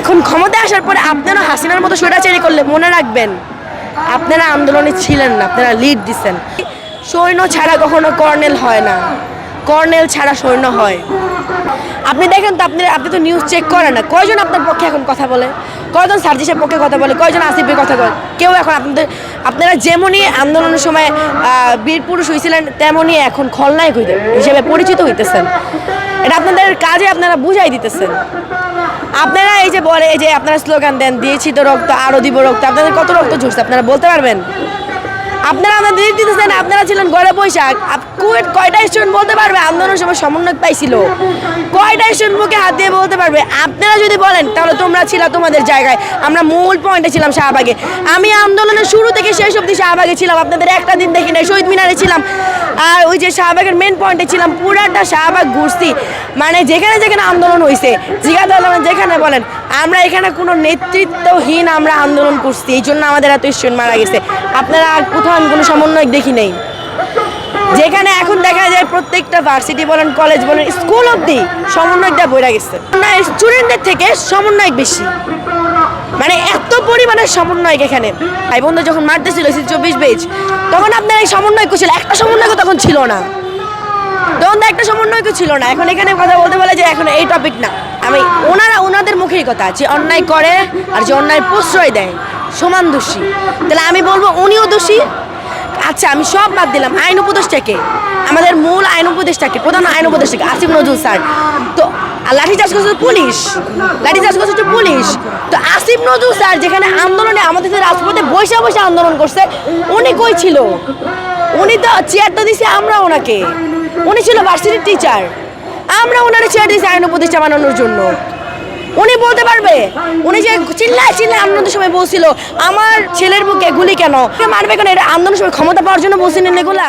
এখন ক্ষমতায় আসার পরে আপনারা হাসিনার মতো স্বৈরাচারি করলে মনে রাখবেন, আপনারা আন্দোলনে ছিলেন না, আপনারা লিড দিচ্ছেন সৈন্য ছাড়া কখনো কর্নেল হয় না, কর্নেল ছাড়া সৈন্য হয়। আপনি দেখেন তো আপনি আপনি তো নিউজ চেক করেন না, কয়জন আপনার পক্ষে এখন কথা বলে? কয়জন সার্জিসের পক্ষে কথা বলে, কয়জন আসিফের কথা বলে? কেউ এখন আপনাদের আপনারা যেমনই আন্দোলনের সময় বীর পুরুষ হয়েছিলেন তেমনই এখন খলনায়ক হইতে হিসেবে পরিচিত হইতেছেন। এটা আপনাদের কাজে আপনারা বুঝাই দিতেছেন। আপনারা বলে যে আপনারা স্লোগান দেন, দিয়েছি তো রক্ত আরও দিব রক্ত। আপনাদের কত রক্ত ঝরছে, আপনারা বলতে পারবেন? আপনারা আমাদের দিতেছেন, আপনারা ছিলেন ঘরে বৈশাখ। কুয়েট কয়টা স্টুডেন্ট বলতে পারবে? আন্দোলনের সময় সমন্বয় পাইছিল। কয়টা স্টুডেন্ট মুখে হাত দিয়ে বলতে পারবে? আপনারা যদি বলেন, তাহলে তোমরা ছিল তোমাদের জায়গায়। আমরা মূল পয়েন্টে ছিলাম শাহবাগে। আমি আন্দোলনের শুরু থেকে শেষ অবধি শাহবাগে ছিলাম। আপনাদের একটা দিন দেখি নাই, শহীদ মিনারে ছিলাম। আর ওই যে শাহবাগের মেন পয়েন্টে ছিলাম, পুরাটা শাহবাগ ঘুরছি। মানে যেখানে যেখানে আন্দোলন হয়েছে আলমান যেখানে বলেন, আমরা এখানে কোনো নেতৃত্বহীন আমরা আন্দোলন করছি। এই জন্য আমাদের এত স্টুডেন্ট মারা গেছে। আপনারা আর কোথাও আমি কোনো সমন্বয় দেখি নেই। যেখানে এখন দেখা যায় প্রত্যেকটা ভার্সিটি বলেন কলেজ বলেন স্কুল অবধি সমন্বয়কটা বইরা গেছে। স্টুডেন্টদের থেকে সমন্বয় বেশি। মানে এত পরিমাণের সমন্বয়ক এখানে। ভাই বন্ধু যখন মারতেছিল চব্বিশ বেজ তখন আপনার এই সমন্বয় করছিল একটা সমন্বয় তখন ছিল না। তখন তো একটা সমন্বয়ক ছিল না। এখন এখানে কথা বলতে বলে যে এখন এই টপিক না। আমি, ওনারা, ওনাদের মুখেই কথা যে অন্যায় করে আর যে অন্যায় প্রশ্রয় দেয়। সমান দোষী। তাহলে আমি বলব উনিও দোষী। আচ্ছা আমি সব বাদ দিলাম। আইন উপদেষ্টাকে। আমাদের মূল আইন উপদেষ্টাকে, প্রধান আইন উপদেষ্টাকে, আসিফ নজরুল স্যার। তো লাঠি চাষ করছে পুলিশ। লাঠি চাষ করছে পুলিশ। তো আসিফ নজরুল স্যার যেখানে আন্দোলনে আমাদের রাজপথে বসে বসে আন্দোলন করছে, উনি কই ছিল? উনি তো চেয়ারটা দিছে আমরা ওনাকে। উনি ছিল ভার্সিটির টিচার আমরা ওনার চেয়ার দিয়েছি আইন উপদেষ্টা বানানোর জন্য। উনি বলতে পারবে উনি যে চিল্লায় চিল্লায় আন্দোলনের সময় বলছিল, আমার ছেলের বুকে গুলি কেন? মারবে কেন? এটা আন্দোলনের সময় ক্ষমতা পাওয়ার জন্য বলছিলেন এগুলা?